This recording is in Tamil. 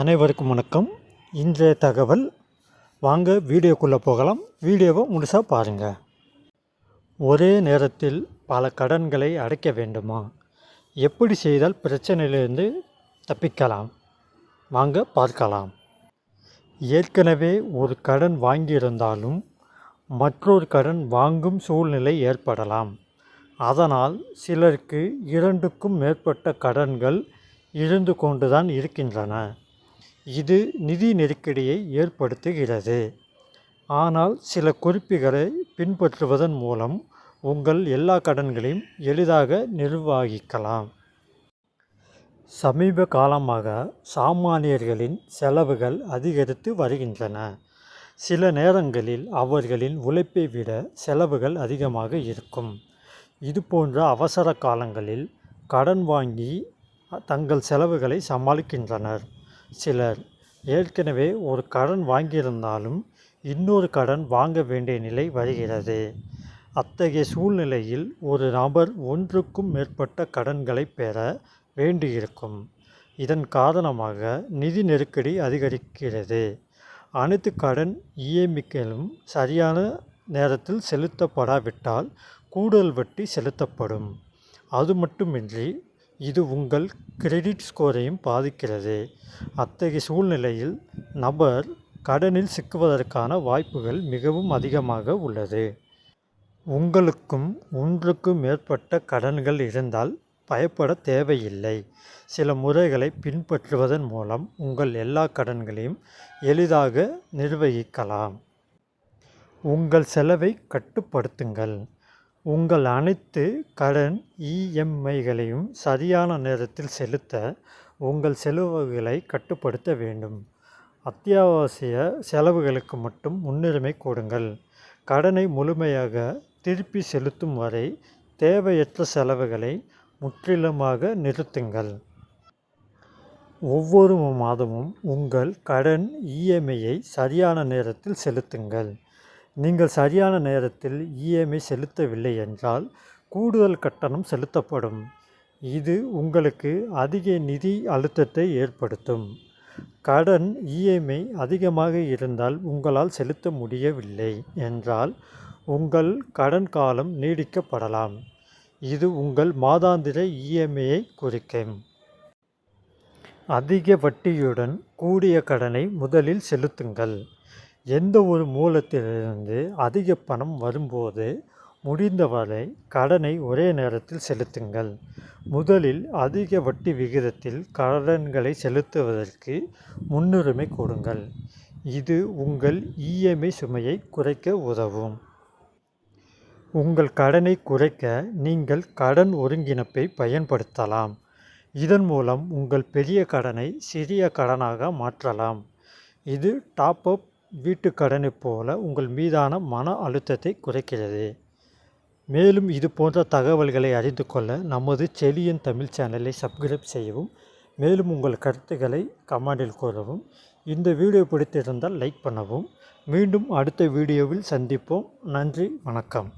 அனைவருக்கும் வணக்கம். இன்றைய தகவல் வாங்க வீடியோக்குள்ளே போகலாம். வீடியோவை முழுசாக பாருங்கள் ஒரே நேரத்தில் பல கடன்களை அடைக்க வேண்டுமா? எப்படி செய்தால் பிரச்சனையிலிருந்து தப்பிக்கலாம்? வாங்க பார்க்கலாம். ஏற்கனவே ஒரு கடன் வாங்கியிருந்தாலும் மற்றொரு கடன் வாங்கும் சூழ்நிலை ஏற்படலாம். அதனால் சிலருக்கு இரண்டுக்கும் மேற்பட்ட கடன்கள் இருந்து கொண்டுதான் இருக்கின்றன. இது நிதி நெருக்கடியை ஏற்படுத்துகிறது. ஆனால் சில குறிப்புகளை பின்பற்றுவதன் மூலம் உங்கள் எல்லா கடன்களையும் எளிதாக நிர்வகிக்கலாம். சமீப காலமாக சாமானியர்களின் செலவுகள் அதிகரித்து வருகின்றன. சில நேரங்களில் அவர்களின் உழைப்பை விட செலவுகள் அதிகமாக இருக்கும். இது போன்ற அவசர காலங்களில் கடன் வாங்கி தங்கள் செலவுகளை சமாளிக்கின்றனர். சிலர். ஏற்கனவே ஒரு கடன் வாங்கியிருந்தாலும் இன்னொரு கடன் வாங்க வேண்டிய நிலை வருகிறது. அத்தகைய சூழ்நிலையில் ஒரு நபர் ஒன்றுக்கும் மேற்பட்ட கடன்களை பெற வேண்டியிருக்கும். இதன் காரணமாக நிதி நெருக்கடி அதிகரிக்கிறது. அனைத்து கடன் இஎம்ஐக்களும் சரியான நேரத்தில் செலுத்தப்படாவிட்டால் கூடுதல் வட்டி செலுத்தப்படும். அது மட்டுமின்றி இது உங்கள் கிரெடிட் ஸ்கோரையும் பாதிக்கிறது. அத்தகைய சூழ்நிலையில் நபர் கடனில் சிக்குவதற்கான வாய்ப்புகள் மிகவும் அதிகமாக உள்ளது. உங்களுக்கும் ஒன்றுக்கும் மேற்பட்ட கடன்கள் இருந்தால் பயப்பட தேவையில்லை. சில முறைகளை பின்பற்றுவதன் மூலம் உங்கள் எல்லா கடன்களையும் எளிதாக நிர்வகிக்கலாம். உங்கள் செலவை கட்டுப்படுத்துங்கள். உங்கள் அனைத்து கடன் இஎம்ஐகளையும் சரியான நேரத்தில் செலுத்த உங்கள் செலவுகளை கட்டுப்படுத்த வேண்டும். அத்தியாவசிய செலவுகளுக்கு மட்டும் முன்னுரிமை கொடுங்கள். கடனை முழுமையாக திருப்பி செலுத்தும் வரை தேவையற்ற செலவுகளை முற்றிலுமாக நிறுத்துங்கள். ஒவ்வொரு மாதமும் உங்கள் கடன் இஎம்ஐயை சரியான நேரத்தில் செலுத்துங்கள். நீங்கள் சரியான நேரத்தில் இஎம்ஐ செலுத்தவில்லை என்றால் கூடுதல் கட்டணம் செலுத்தப்படும். இது உங்களுக்கு அதிக நிதி அழுத்தத்தை ஏற்படுத்தும். கடன் இஎம்ஐ அதிகமாக இருந்தால் உங்களால் செலுத்த முடியவில்லை என்றால் உங்கள் கடன் காலம் நீடிக்கப்படலாம். இது உங்கள் மாதாந்திர இஎம்ஐயை குறிக்கும். அதிக வட்டியுடன் கூடிய கடனை முதலில் செலுத்துங்கள். எந்த ஒரு மூலத்திலிருந்து அதிக பணம் வரும்போது முடிந்தவரை கடனை ஒரே நேரத்தில் செலுத்துங்கள். முதலில் அதிக வட்டி விகிதத்தில் கடன்களை செலுத்துவதற்கு முன்னுரிமை கொடுங்கள். இது உங்கள் இஎம்ஐ சுமையை குறைக்க உதவும். உங்கள் கடனை குறைக்க நீங்கள் கடன் ஒருங்கிணைப்பை பயன்படுத்தலாம். இதன் மூலம் உங்கள் பெரிய கடனை சிறிய கடனாக மாற்றலாம். இது டாப் அப் வீட்டுக் கடனைப் போல உங்கள் மீதான மன அழுத்தத்தை குறைக்கிறது. மேலும் இது போன்ற தகவல்களை அறிந்து கொள்ள நமது செலியன் தமிழ் சேனலை சப்ஸ்கிரைப் செய்யவும் மேலும் உங்கள் கருத்துக்களை கமெண்டில் கூறவும் இந்த வீடியோ பிடித்திருந்தால் லைக் பண்ணவும். மீண்டும் அடுத்த வீடியோவில் சந்திப்போம். நன்றி வணக்கம்.